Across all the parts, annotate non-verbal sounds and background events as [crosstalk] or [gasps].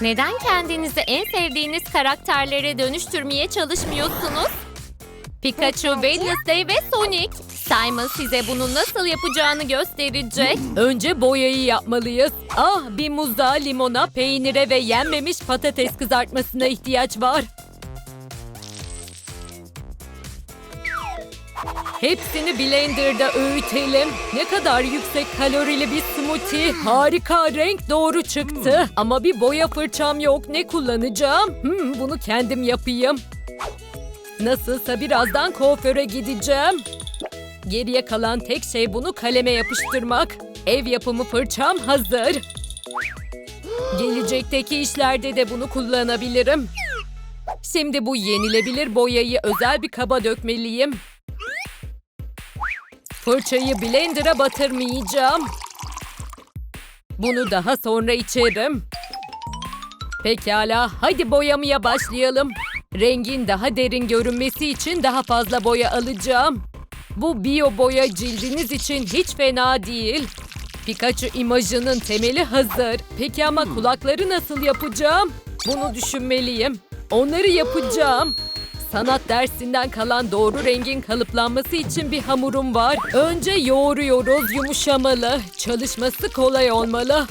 Neden kendinizi en sevdiğiniz karakterlere dönüştürmeye çalışmıyorsunuz? Pikachu, Wednesday ve Sonic. Simon size bunu nasıl yapacağını gösterecek. Önce boyayı yapmalıyız. Ah bir muza, limona, peynire ve yenmemiş patates kızartmasına ihtiyaç var. Hepsini blenderda öğütelim. Ne kadar yüksek kalorili bir smoothie. Harika renk doğru çıktı. Ama bir boya fırçam yok. Ne kullanacağım? Hmm, bunu kendim yapayım. Nasılsa birazdan kuaföre gideceğim. Geriye kalan tek şey bunu kaleme yapıştırmak. Ev yapımı fırçam hazır. Gelecekteki işlerde de bunu kullanabilirim. Şimdi bu yenilebilir boyayı özel bir kaba dökmeliyim. Fırçayı blender'a batırmayacağım. Bunu daha sonra içerim. Pekala, hadi boyamaya başlayalım. Rengin daha derin görünmesi için daha fazla boya alacağım. Bu biyo boya cildiniz için hiç fena değil. Pikachu imajının temeli hazır. Peki ama kulakları nasıl yapacağım? Bunu düşünmeliyim. Onları yapacağım. Sanat dersinden kalan doğru rengin kalıplanması için bir hamurum var. Önce yoğuruyoruz, yumuşamalı. Çalışması kolay olmalı.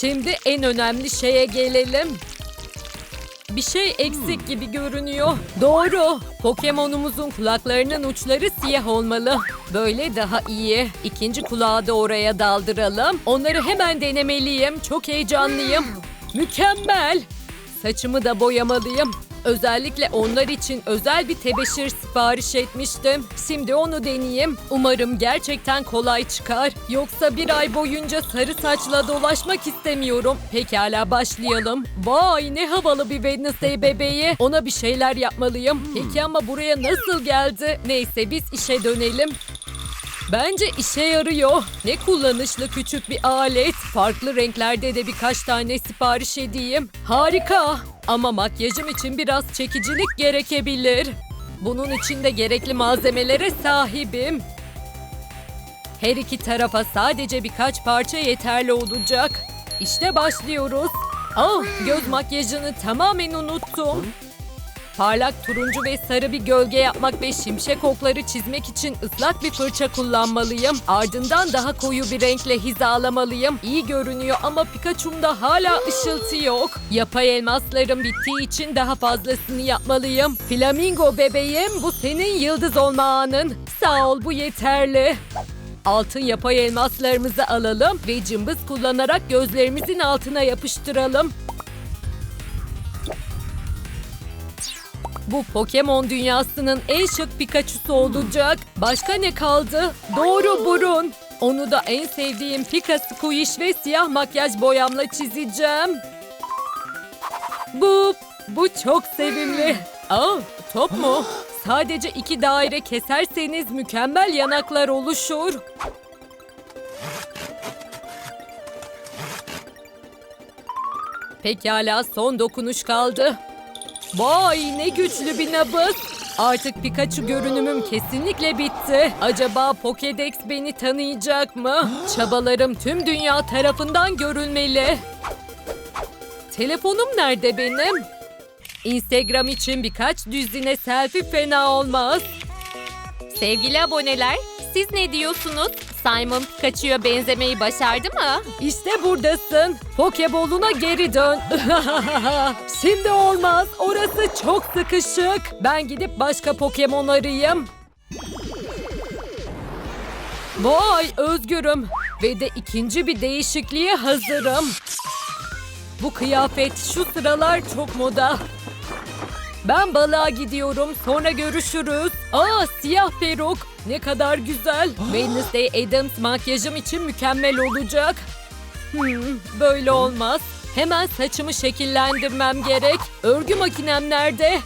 Şimdi en önemli şeye gelelim. Bir şey eksik gibi görünüyor. Doğru. Pokemon'umuzun kulaklarının uçları siyah olmalı. Böyle daha iyi. İkinci kulağı da oraya daldıralım. Onları hemen denemeliyim. Çok heyecanlıyım. Mükemmel. Saçımı da boyamalıyım. Özellikle onlar için özel bir tebeşir sipariş etmiştim. Şimdi onu deneyeyim. Umarım gerçekten kolay çıkar. Yoksa bir ay boyunca sarı saçla dolaşmak istemiyorum. Pekala başlayalım. Vay ne havalı bir Wednesday bebeği. Ona bir şeyler yapmalıyım. Peki ama buraya nasıl geldi? Neyse biz işe dönelim. Bence işe yarıyor. Ne kullanışlı küçük bir alet. Farklı renklerde de birkaç tane sipariş edeyim. Harika. Ama makyajım için biraz çekicilik gerekebilir. Bunun için de gerekli malzemelere sahibim. Her iki tarafa sadece birkaç parça yeterli olacak. İşte başlıyoruz. Ah, göz makyajını tamamen unuttum. Parlak turuncu ve sarı bir gölge yapmak ve şimşek okları çizmek için ıslak bir fırça kullanmalıyım. Ardından daha koyu bir renkle hizalamalıyım. İyi görünüyor ama Pikachu'mda hala ışıltı yok. Yapay elmaslarım bittiği için daha fazlasını yapmalıyım. Flamingo bebeğim bu senin yıldız olma anın. Sağ ol bu yeterli. Altın yapay elmaslarımızı alalım ve cımbız kullanarak gözlerimizin altına yapıştıralım. Bu Pokemon dünyasının en şık Pikachu'su olacak. Başka ne kaldı? Doğru burun. Onu da en sevdiğim Pika Squish ve siyah makyaj boyamla çizeceğim. Bu, bu çok sevimli. Aa, top mu? Sadece iki daire keserseniz mükemmel yanaklar oluşur. Pekala son dokunuş kaldı. Vay ne güçlü bir nabız. Artık Pikachu görünümüm kesinlikle bitti. Acaba Pokédex beni tanıyacak mı? Çabalarım tüm dünya tarafından görülmeli. Telefonum nerede benim? Instagram için birkaç düzine selfie fena olmaz. Sevgili aboneler, siz ne diyorsunuz? Simon Pikachu'ya benzemeyi başardı mı? İşte buradasın. Pokeball'una geri dön. [laughs] Şimdi olmaz. Orası çok sıkışık. Ben gidip başka Pokemon arayayım. Vay özgürüm. Ve de ikinci bir değişikliğe hazırım. Bu kıyafet şu sıralar çok moda. Ben balığa gidiyorum. Sonra görüşürüz. Aa siyah peruk. Ne kadar güzel. [gasps] Wednesday Adams makyajım için mükemmel olacak. Hmm, böyle olmaz. Hemen saçımı şekillendirmem gerek. Örgü makinem nerede?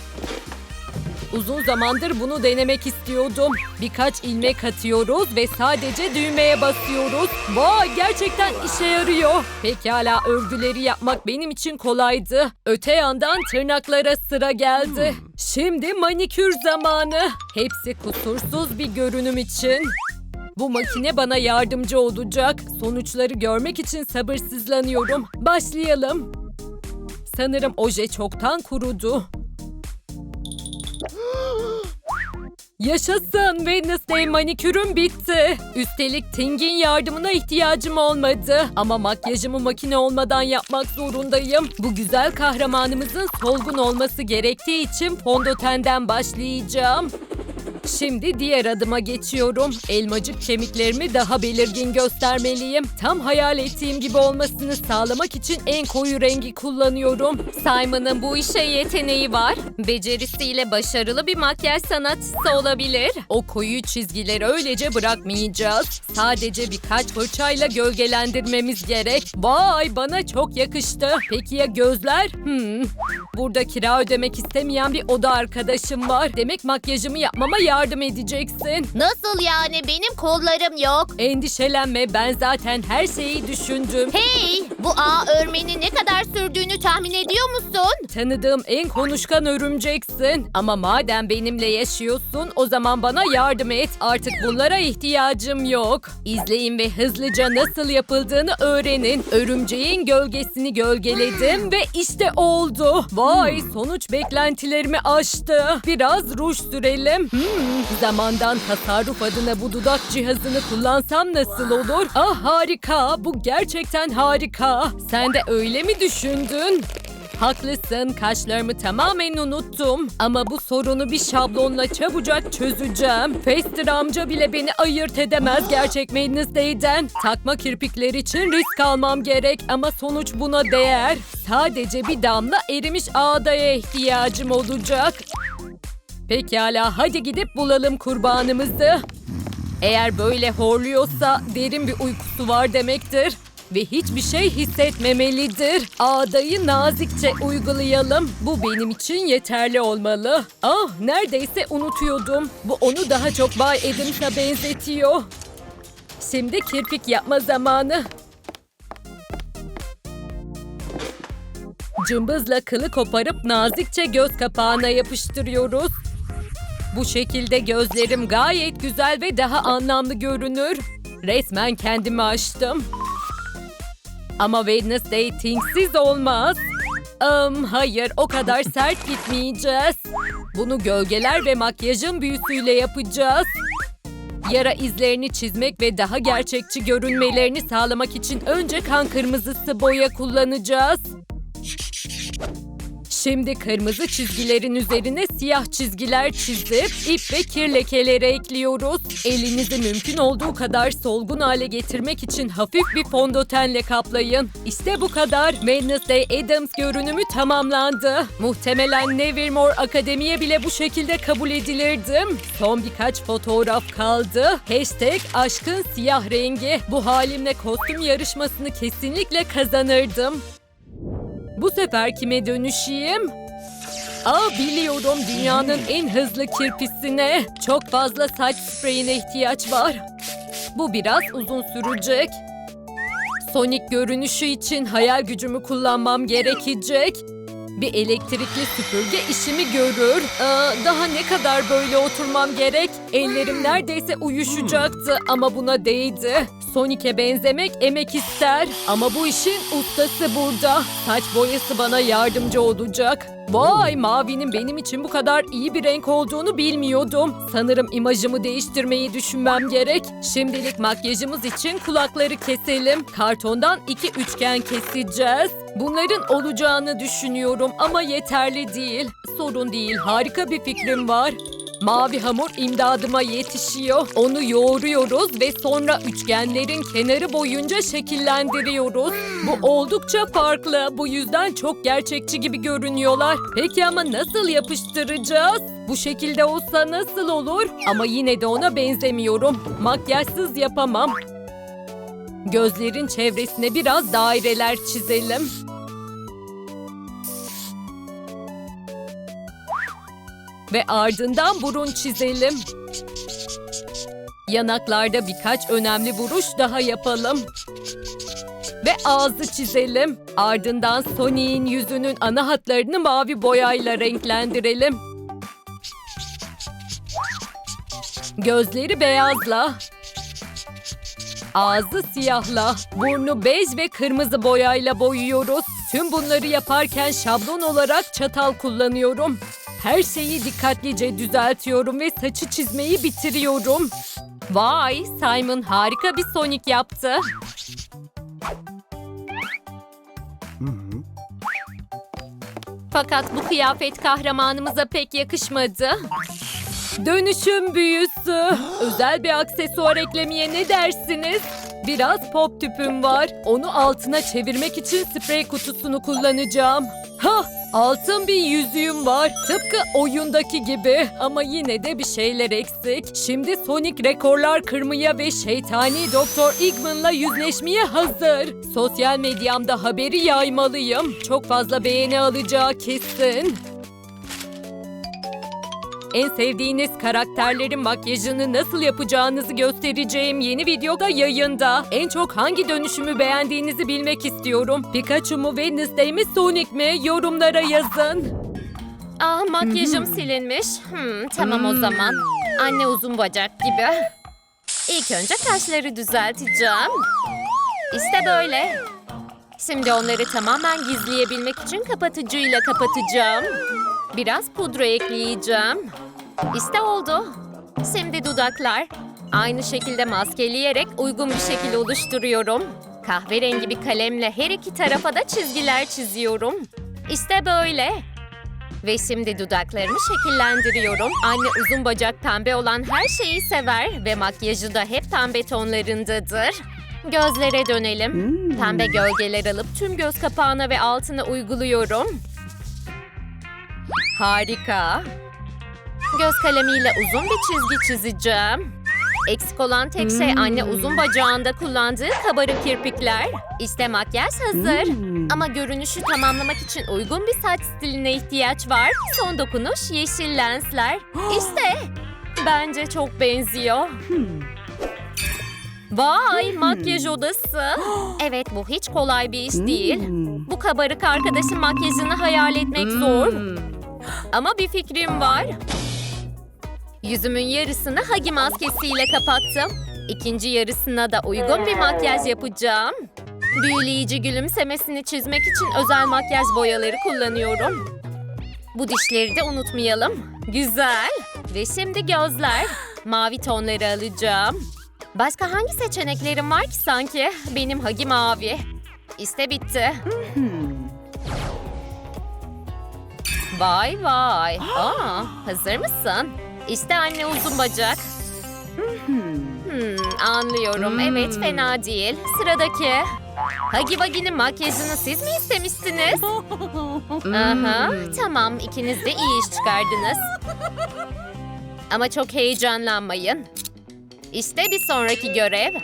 Uzun zamandır bunu denemek istiyordum. Birkaç ilmek atıyoruz ve sadece düğmeye basıyoruz. Vay gerçekten işe yarıyor. Pekala örgüleri yapmak benim için kolaydı. Öte yandan tırnaklara sıra geldi. Şimdi manikür zamanı. Hepsi kusursuz bir görünüm için. Bu makine bana yardımcı olacak. Sonuçları görmek için sabırsızlanıyorum. Başlayalım. Sanırım oje çoktan kurudu. Yaşasın Wednesday manikürüm bitti. Üstelik Ting'in yardımına ihtiyacım olmadı. Ama makyajımı makine olmadan yapmak zorundayım. Bu güzel kahramanımızın solgun olması gerektiği için fondötenden başlayacağım. Şimdi diğer adıma geçiyorum. Elmacık kemiklerimi daha belirgin göstermeliyim. Tam hayal ettiğim gibi olmasını sağlamak için en koyu rengi kullanıyorum. Simon'ın bu işe yeteneği var. Becerisiyle başarılı bir makyaj sanatçısı olabilir. O koyu çizgileri öylece bırakmayacağız. Sadece birkaç fırçayla gölgelendirmemiz gerek. Vay bana çok yakıştı. Peki ya gözler? Hmm. Burada kira ödemek istemeyen bir oda arkadaşım var. Demek makyajımı yapmama yardım edeceksin. Nasıl yani? Benim kollarım yok. Endişelenme ben zaten her şeyi düşündüm. Hey! Bu ağ örmenin ne kadar sürdüğünü tahmin ediyor musun? Tanıdığım en konuşkan örümceksin. Ama madem benimle yaşıyorsun o zaman bana yardım et. Artık bunlara ihtiyacım yok. İzleyin ve hızlıca nasıl yapıldığını öğrenin. Örümceğin gölgesini gölgeledim ve işte oldu. Vay sonuç beklentilerimi aştı. Biraz ruj sürelim. Hmm, zamandan tasarruf adına bu dudak cihazını kullansam nasıl olur? Ah harika bu gerçekten harika. Sen de öyle mi düşündün? Haklısın, kaşlarımı tamamen unuttum. Ama bu sorunu bir şablonla çabucak çözeceğim. Fester amca bile beni ayırt edemez gerçek Wednesday'den. Takma kirpikler için risk almam gerek ama sonuç buna değer. Sadece bir damla erimiş ağdaya ihtiyacım olacak. Pekala, hadi gidip bulalım kurbanımızı. Eğer böyle horluyorsa derin bir uykusu var demektir. Ve hiçbir şey hissetmemelidir. Ağdayı nazikçe uygulayalım. Bu benim için yeterli olmalı. Ah neredeyse unutuyordum. Bu onu daha çok Bay Adams'a benzetiyor. Şimdi kirpik yapma zamanı. Cımbızla kılı koparıp nazikçe göz kapağına yapıştırıyoruz. Bu şekilde gözlerim gayet güzel ve daha anlamlı görünür. Resmen kendimi aştım. Ama Wednesday Things'siz olmaz. Am, hayır o kadar [laughs] sert gitmeyeceğiz. Bunu gölgeler ve makyajın büyüsüyle yapacağız. Yara izlerini çizmek ve daha gerçekçi görünmelerini sağlamak için önce kan kırmızısı boya kullanacağız. Şimdi kırmızı çizgilerin üzerine siyah çizgiler çizip ip ve kir lekeleri ekliyoruz. Elinizi mümkün olduğu kadar solgun hale getirmek için hafif bir fondötenle kaplayın. İşte bu kadar. Wednesday Adams görünümü tamamlandı. Muhtemelen Nevermore Akademi'ye bile bu şekilde kabul edilirdim. Son birkaç fotoğraf kaldı. Hashtag aşkın siyah rengi. Bu halimle kostüm yarışmasını kesinlikle kazanırdım. Bu sefer kime dönüşeyim? Aa biliyorum dünyanın en hızlı kirpisine. Çok fazla saç spreyine ihtiyaç var. Bu biraz uzun sürecek. Sonic görünüşü için hayal gücümü kullanmam gerekecek. Bir elektrikli süpürge işimi görür. Aa, daha ne kadar böyle oturmam gerek? Ellerim neredeyse uyuşacaktı ama buna değdi. Sonic'e benzemek emek ister. Ama bu işin ustası burada. Saç boyası bana yardımcı olacak. Vay mavinin benim için bu kadar iyi bir renk olduğunu bilmiyordum. Sanırım imajımı değiştirmeyi düşünmem gerek. Şimdilik makyajımız için kulakları keselim. Kartondan iki üçgen keseceğiz. Bunların olacağını düşünüyorum ama yeterli değil. Sorun değil harika bir fikrim var. Mavi hamur imdadıma yetişiyor. Onu yoğuruyoruz ve sonra üçgenlerin kenarı boyunca şekillendiriyoruz. Bu oldukça farklı. Bu yüzden çok gerçekçi gibi görünüyorlar. Peki ama nasıl yapıştıracağız? Bu şekilde olsa nasıl olur? Ama yine de ona benzemiyorum. Makyajsız yapamam. Gözlerin çevresine biraz daireler çizelim. Ve ardından burun çizelim. Yanaklarda birkaç önemli vuruş daha yapalım. Ve ağzı çizelim. Ardından Sonic'in yüzünün ana hatlarını mavi boyayla renklendirelim. Gözleri beyazla. Ağzı siyahla. Burnu bej ve kırmızı boyayla boyuyoruz. Tüm bunları yaparken şablon olarak çatal kullanıyorum. Her şeyi dikkatlice düzeltiyorum ve saçı çizmeyi bitiriyorum. Vay, Simon harika bir Sonic yaptı. Fakat bu kıyafet kahramanımıza pek yakışmadı. Dönüşüm büyüsü. Özel bir aksesuar eklemeye ne dersiniz? Biraz pop tüpüm var. Onu altına çevirmek için sprey kutusunu kullanacağım. Ha, altın bir yüzüğüm var. Tıpkı oyundaki gibi. Ama yine de bir şeyler eksik. Şimdi Sonic rekorlar kırmaya ve şeytani Doktor Eggman'la yüzleşmeye hazır. Sosyal medyamda haberi yaymalıyım. Çok fazla beğeni alacağı kesin. En sevdiğiniz karakterlerin makyajını nasıl yapacağınızı göstereceğim yeni videoda yayında. En çok hangi dönüşümü beğendiğinizi bilmek istiyorum. Pikachu mu, Wednesday mi, Sonic mi? Yorumlara yazın. Ah makyajım silinmiş. Hmm, tamam o zaman. Anne uzun bacak gibi. İlk önce kaşları düzelteceğim. İşte böyle. Şimdi onları tamamen gizleyebilmek için kapatıcıyla kapatacağım. Biraz pudra ekleyeceğim. İşte oldu. Şimdi dudaklar. Aynı şekilde maskeleyerek uygun bir şekil oluşturuyorum. Kahverengi bir kalemle her iki tarafa da çizgiler çiziyorum. İşte böyle. Ve şimdi dudaklarımı şekillendiriyorum. Anne uzun bacak pembe olan her şeyi sever ve makyajı da hep pembe tonlarındadır. Gözlere dönelim. Pembe gölgeler alıp tüm göz kapağına ve altına uyguluyorum. Harika. Göz kalemiyle uzun bir çizgi çizeceğim. Eksik olan tek şey anne uzun bacağında kullandığı kabarık kirpikler. İşte makyaj hazır. Ama görünüşü tamamlamak için uygun bir saç stiline ihtiyaç var. Son dokunuş yeşil lensler. [gasps] İşte. Bence çok benziyor. Vay makyaj odası. [gasps] Evet bu hiç kolay bir iş değil. Bu kabarık arkadaşın makyajını hayal etmek zor. [gasps] Ama bir fikrim var. Yüzümün yarısını Hagi maskesiyle kapattım. İkinci yarısına da uygun bir makyaj yapacağım. Büyüleyici gülümsemesini çizmek için özel makyaj boyaları kullanıyorum. Bu dişleri de unutmayalım. Güzel. Ve şimdi gözler. Mavi tonları alacağım. Başka hangi seçeneklerim var ki sanki? Benim Hagi mavi. İşte bitti. Vay vay. Aa, hazır mısın? İşte anne uzun bacak. Hmm, anlıyorum. Evet fena değil. Sıradaki. Hagi Wagi'nin makyajını siz mi istemiştiniz? [laughs] Aha, tamam ikiniz de iyi iş çıkardınız. Ama çok heyecanlanmayın. İşte bir sonraki görev.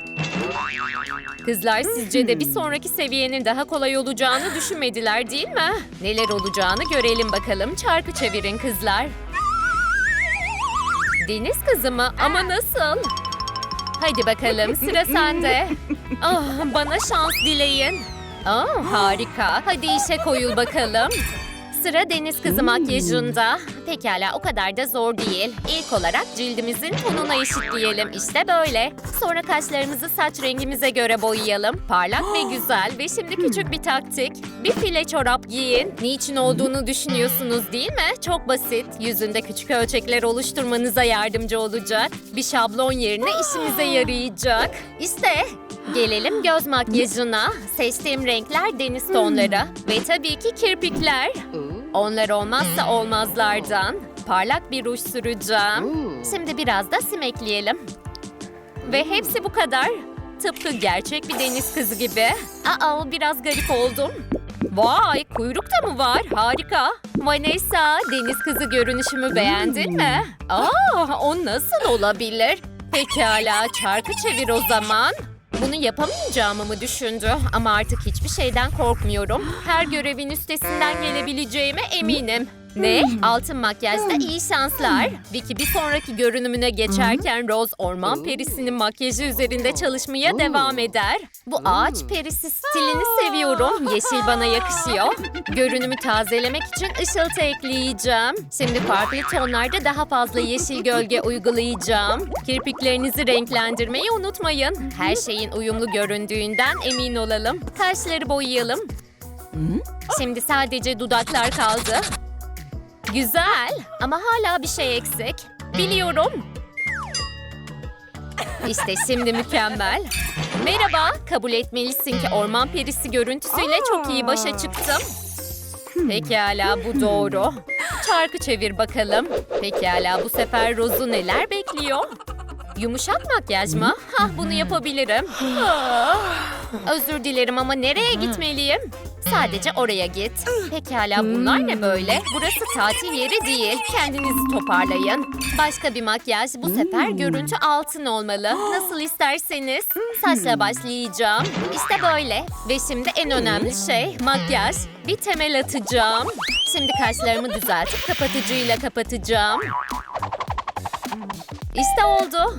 Kızlar sizce de bir sonraki seviyenin daha kolay olacağını düşünmediler değil mi? Neler olacağını görelim bakalım. Çarkı çevirin kızlar. Deniz kızı mı? Ama nasıl? Hadi bakalım sıra sende. [laughs] Ah, bana şans dileyin. Ah, harika. Hadi işe koyul bakalım. Sıra deniz kızı makyajında. Pekala o kadar da zor değil. İlk olarak cildimizin tonuna eşitleyelim. İşte böyle. Sonra kaşlarımızı saç rengimize göre boyayalım. Parlak ve [gasps] güzel. Ve şimdi küçük bir taktik. Bir file çorap giyin. Niçin olduğunu düşünüyorsunuz değil mi? Çok basit. Yüzünde küçük ölçekler oluşturmanıza yardımcı olacak. Bir şablon yerine işimize yarayacak. İşte Gelelim göz makyajına. Seçtiğim renkler deniz tonları ve tabii ki kirpikler. Onlar olmazsa olmazlardan. Parlak bir ruj süreceğim. Şimdi biraz da sim ekleyelim. Ve hepsi bu kadar. Tıpkı gerçek bir deniz kızı gibi. Aa biraz garip oldum. Vay kuyruk da mı var? Harika. Vanessa deniz kızı görünüşümü beğendin mi? Aa o nasıl olabilir? Pekala çarkı çevir o zaman. Bunu yapamayacağımı mı düşündü? Ama artık hiçbir şeyden korkmuyorum. Her görevin üstesinden gelebileceğime eminim. Ne? Altın makyajda iyi şanslar. Vicky bir sonraki görünümüne geçerken Rose orman perisinin makyajı üzerinde çalışmaya devam eder. Bu ağaç perisi stilini seviyorum. Yeşil bana yakışıyor. Görünümü tazelemek için ışıltı ekleyeceğim. Şimdi farklı tonlarda daha fazla yeşil gölge uygulayacağım. Kirpiklerinizi renklendirmeyi unutmayın. Her şeyin uyumlu göründüğünden emin olalım. Kaşları boyayalım. Şimdi sadece dudaklar kaldı. Güzel ama hala bir şey eksik. Biliyorum. İşte şimdi mükemmel. Merhaba, kabul etmelisin ki orman perisi görüntüsüyle çok iyi başa çıktım. Pekala bu doğru. Çarkı çevir bakalım. Pekala bu sefer Rose'u neler bekliyor? Yumuşak makyaj mı? Hah bunu yapabilirim. Özür dilerim ama nereye gitmeliyim? Sadece oraya git. Pekala bunlar ne böyle? Burası tatil yeri değil. Kendinizi toparlayın. Başka bir makyaj. Bu sefer görüntü altın olmalı. Nasıl isterseniz. Saçla başlayacağım. İşte böyle. Ve şimdi en önemli şey makyaj. Bir temel atacağım. Şimdi kaşlarımı düzeltip kapatıcıyla kapatacağım. İşte oldu.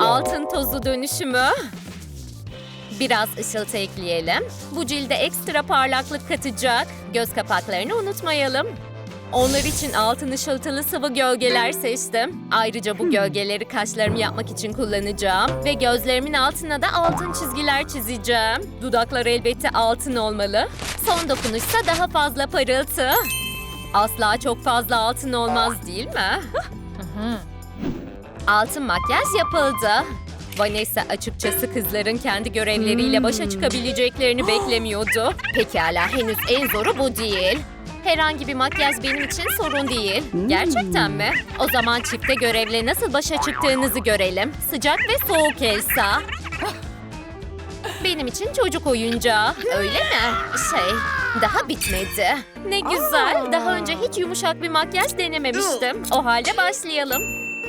Altın tozu dönüşümü. Biraz ışıltı ekleyelim. Bu cilde ekstra parlaklık katacak. Göz kapaklarını unutmayalım. Onlar için altın ışıltılı sıvı gölgeler seçtim. Ayrıca bu gölgeleri kaşlarımı yapmak için kullanacağım. Ve gözlerimin altına da altın çizgiler çizeceğim. Dudaklar elbette altın olmalı. Son dokunuşsa daha fazla parıltı. Asla çok fazla altın olmaz değil mi? Altın makyaj yapıldı. Vanessa açıkçası kızların kendi görevleriyle başa çıkabileceklerini [gasps] beklemiyordu. Pekala henüz en zoru bu değil. Herhangi bir makyaj benim için sorun değil. Gerçekten mi? O zaman çifte görevle nasıl başa çıktığınızı görelim. Sıcak ve soğuk Elsa. Benim için çocuk oyuncağı. Öyle mi? Şey, daha bitmedi. Ne güzel. Daha önce hiç yumuşak bir makyaj denememiştim. O halde başlayalım.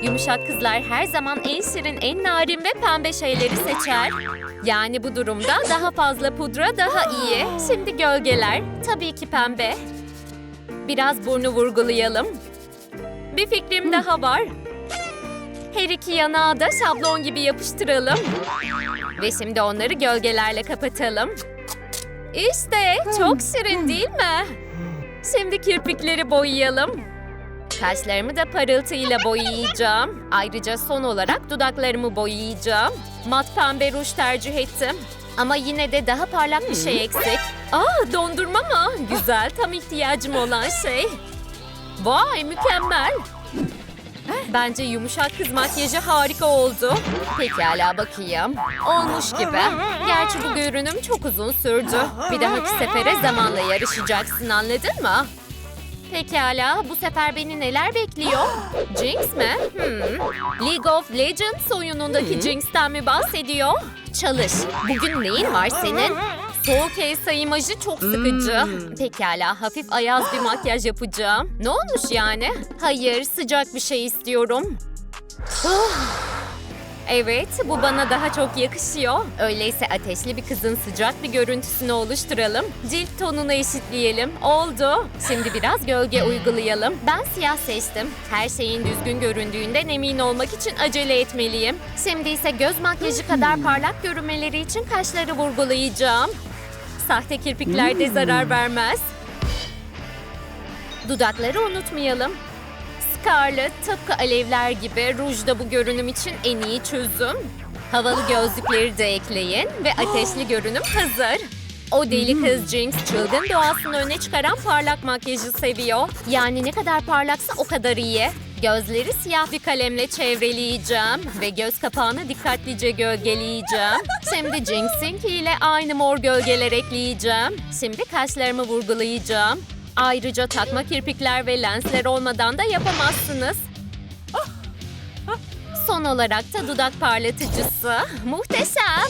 Yumuşak kızlar her zaman en şirin, en narin ve pembe şeyleri seçer. Yani bu durumda daha fazla pudra daha iyi. Şimdi gölgeler. Tabii ki pembe. Biraz burnu vurgulayalım. Bir fikrim daha var. Her iki yanağı da şablon gibi yapıştıralım. Ve şimdi onları gölgelerle kapatalım. İşte çok şirin değil mi? Şimdi kirpikleri boyayalım. Kaşlarımı da parıltıyla boyayacağım. Ayrıca son olarak dudaklarımı boyayacağım. Mat pembe ruj tercih ettim. Ama yine de daha parlak bir şey eksik. Aa dondurma mı? Güzel tam ihtiyacım olan şey. Vay mükemmel. Bence yumuşak kız makyajı harika oldu. Pekala bakayım. Olmuş gibi. Gerçi bu görünüm çok uzun sürdü. Bir dahaki sefere zamanla yarışacaksın anladın mı? Pekala bu sefer beni neler bekliyor? [gasps] Jinx mi? Hmm. League of Legends oyunundaki Jinx'ten mi bahsediyor? Çalış. Bugün neyin var senin? Soğuk Elsa imajı çok sıkıcı. Pekala hafif ayaz bir makyaj yapacağım. Ne olmuş yani? Hayır sıcak bir şey istiyorum. [gasps] Evet, bu bana daha çok yakışıyor. Öyleyse ateşli bir kızın sıcak bir görüntüsünü oluşturalım. Cilt tonunu eşitleyelim. Oldu. Şimdi biraz gölge uygulayalım. Ben siyah seçtim. Her şeyin düzgün göründüğünden emin olmak için acele etmeliyim. Şimdi ise göz makyajı kadar parlak görünmeleri için kaşları vurgulayacağım. Sahte kirpikler de zarar vermez. Dudakları unutmayalım. Scarlet tıpkı alevler gibi ruj da bu görünüm için en iyi çözüm. Havalı gözlükleri de ekleyin ve ateşli görünüm hazır. O deli kız Jinx çılgın doğasını öne çıkaran parlak makyajı seviyor. Yani ne kadar parlaksa o kadar iyi. Gözleri siyah bir kalemle çevreleyeceğim ve göz kapağını dikkatlice gölgeleyeceğim. Şimdi Jinx'inki ile aynı mor gölgeler ekleyeceğim. Şimdi kaşlarımı vurgulayacağım. Ayrıca takma kirpikler ve lensler olmadan da yapamazsınız. Son olarak da dudak parlatıcısı. Muhteşem.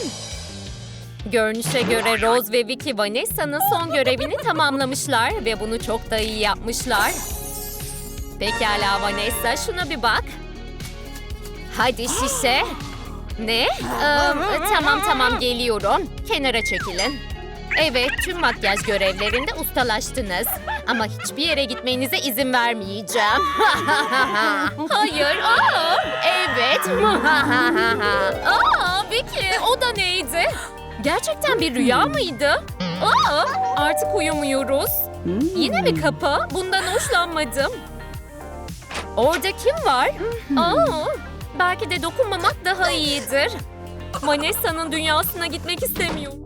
Görünüşe göre Rose ve Vicky Vanessa'nın son görevini tamamlamışlar ve bunu çok da iyi yapmışlar. Pekala Vanessa şuna bir bak. Hadi şişe. Ne? Ee, tamam tamam geliyorum. Kenara çekilin. Evet, tüm makyaj görevlerinde ustalaştınız. Ama hiçbir yere gitmenize izin vermeyeceğim. [laughs] Hayır, [laughs] aa, evet. aa, Vicky, o da neydi? Gerçekten bir rüya mıydı? Aa, artık uyumuyoruz. Yine mi kapı? Bundan hoşlanmadım. Orada kim var? Aa, belki de dokunmamak daha iyidir. Vanessa'nın dünyasına gitmek istemiyorum.